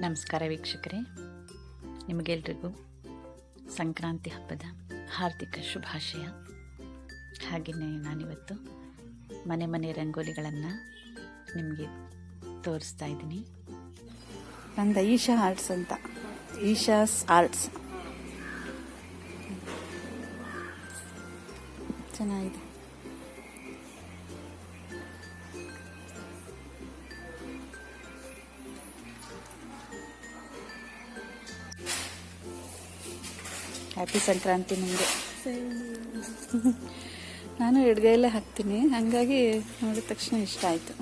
ನಮಸ್ಕಾರ ವೀಕ್ಷಕರೇ. ನಿಮಗೆಲ್ರಿಗೂ ಸಂಕ್ರಾಂತಿ ಹಬ್ಬದ ಹಾರ್ದಿಕ ಶುಭಾಶಯ. ಹಾಗೆಯೇ ನಾನಿವತ್ತು ಮನೆ ಮನೆ ರಂಗೋಲಿಗಳನ್ನು ನಿಮಗೆ ತೋರಿಸ್ತಾ ಇದ್ದೀನಿ. ನಂದ ಈಶಾ ಆರ್ಟ್ಸ್ ಅಂತ. ಈಶಾಸ್ ಆರ್ಟ್ಸ್. ಚೆನ್ನಾಗಿದೆ. ಹ್ಯಾಪಿ ಸಂಕ್ರಾಂತಿ ನಿಮಗೆ. ನಾನು ಎಡಗೈಲೇ ಹಾಕ್ತೀನಿ. ಹಾಗಾಗಿ ನೋಡಿದ ತಕ್ಷಣ ಇಷ್ಟ ಆಯಿತು.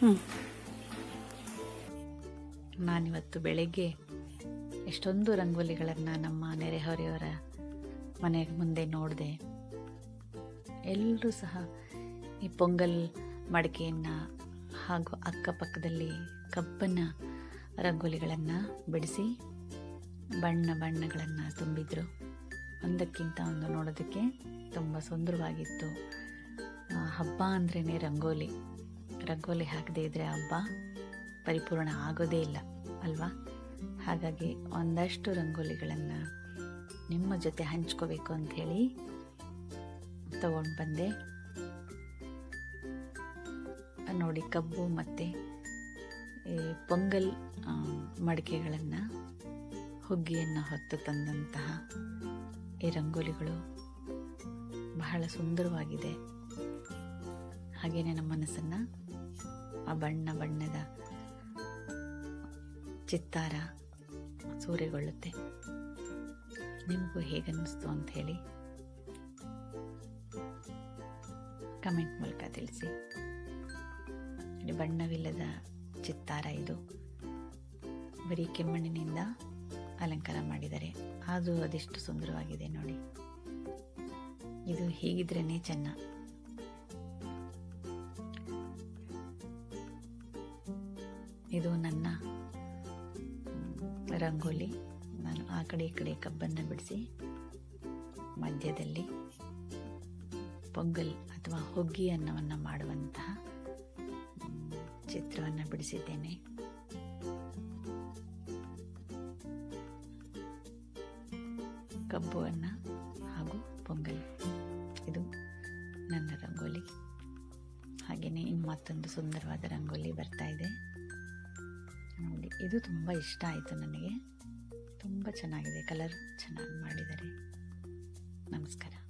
ಹ್ಞೂ ನಾನಿವತ್ತು ಬೆಳಗ್ಗೆ ಎಷ್ಟೊಂದು ರಂಗೋಲಿಗಳನ್ನು ನಮ್ಮ ನೆರೆಹೊರೆಯವರ ಮನೆ ಮುಂದೆ ನೋಡಿದೆ. ಎಲ್ಲರೂ ಸಹ ಈ ಪೊಂಗಲ್ ಮಡಿಕೆಯನ್ನು ಹಾಗೂ ಅಕ್ಕಪಕ್ಕದಲ್ಲಿ ಕಬ್ಬನ ರಂಗೋಲಿಗಳನ್ನು ಬಿಡಿಸಿ ಬಣ್ಣ ಬಣ್ಣಗಳನ್ನು ತುಂಬಿದ್ರು. ಒಂದಕ್ಕಿಂತ ಒಂದು ನೋಡೋದಕ್ಕೆ ತುಂಬ ಸುಂದರವಾಗಿತ್ತು. ಹಬ್ಬ ಅಂದ್ರೇ ರಂಗೋಲಿ. ರಂಗೋಲಿ ಹಾಕದೇ ಇದ್ದರೆ ಹಬ್ಬ ಪರಿಪೂರ್ಣ ಆಗೋದೇ ಇಲ್ಲ, ಅಲ್ವಾ? ಹಾಗಾಗಿ ಒಂದಷ್ಟು ರಂಗೋಲಿಗಳನ್ನು ನಿಮ್ಮ ಜೊತೆ ಹಂಚ್ಕೋಬೇಕು ಅಂಥೇಳಿ ತಗೊಂಡು ಬಂದೆ. ನೋಡಿ, ಕಬ್ಬು ಮತ್ತು ಪೊಂಗಲ್ ಮಡಿಕೆಗಳನ್ನು ಹುಗ್ಗಿಯನ್ನು ಹೊತ್ತು ತಂದಂತಹ ಈ ರಂಗೋಲಿಗಳು ಬಹಳ ಸುಂದರವಾಗಿದೆ. ಹಾಗೆಯೇ ನಮ್ಮ ಮನಸ್ಸನ್ನು ಆ ಬಣ್ಣ ಬಣ್ಣದ ಚಿತ್ತಾರ ಸೂರೆಗೊಳ್ಳುತ್ತೆ. ನಿಮಗೂ ಹೇಗನ್ನಿಸ್ತು ಅಂತ ಹೇಳಿ ಕಮೆಂಟ್ ಮೂಲಕ ತಿಳಿಸಿ. ಬಣ್ಣವಿಲ್ಲದ ಚಿತ್ತಾರ ಇದು. ಬರೀ ಕೆಮ್ಮಣ್ಣಿನಿಂದ ಅಲಂಕಾರ ಮಾಡಿದ್ದಾರೆ ಅದು ಅದೆಷ್ಟು ಸುಂದರವಾಗಿದೆ ನೋಡಿ. ಇದು ಹೀಗಿದ್ರೇ ಚೆನ್ನ. ಇದು ನನ್ನ ರಂಗೋಲಿ. ನಾನು ಆ ಕಡೆ ಈ ಕಡೆ ಕಬ್ಬನ್ನು ಬಿಡಿಸಿ ಮಧ್ಯದಲ್ಲಿ ಪೊಂಗಲ್ ಅಥವಾ ಹುಗ್ಗಿ ಅನ್ನವನ್ನು ಮಾಡುವಂತಹ ಚಿತ್ರವನ್ನು ಬಿಡಿಸಿದ್ದೇನೆ. ಕಬ್ಬು ಅನ್ನ ಹಾಗೂ ಪೊಂಗಲ್. ಇದು ನನ್ನ ರಂಗೋಲಿ. ಹಾಗೆಯೇ ಇನ್ನು ಮತ್ತೊಂದು ಸುಂದರವಾದ ರಂಗೋಲಿ ಬರ್ತಾ ಇದೆ. ನೋಡಿ, ಇದು ತುಂಬ ಇಷ್ಟ ಆಯಿತು ನನಗೆ. ತುಂಬ ಚೆನ್ನಾಗಿದೆ, ಕಲರ್ ಚೆನ್ನಾಗಿ ಮಾಡಿದ್ದಾರೆ. ನಮಸ್ಕಾರ.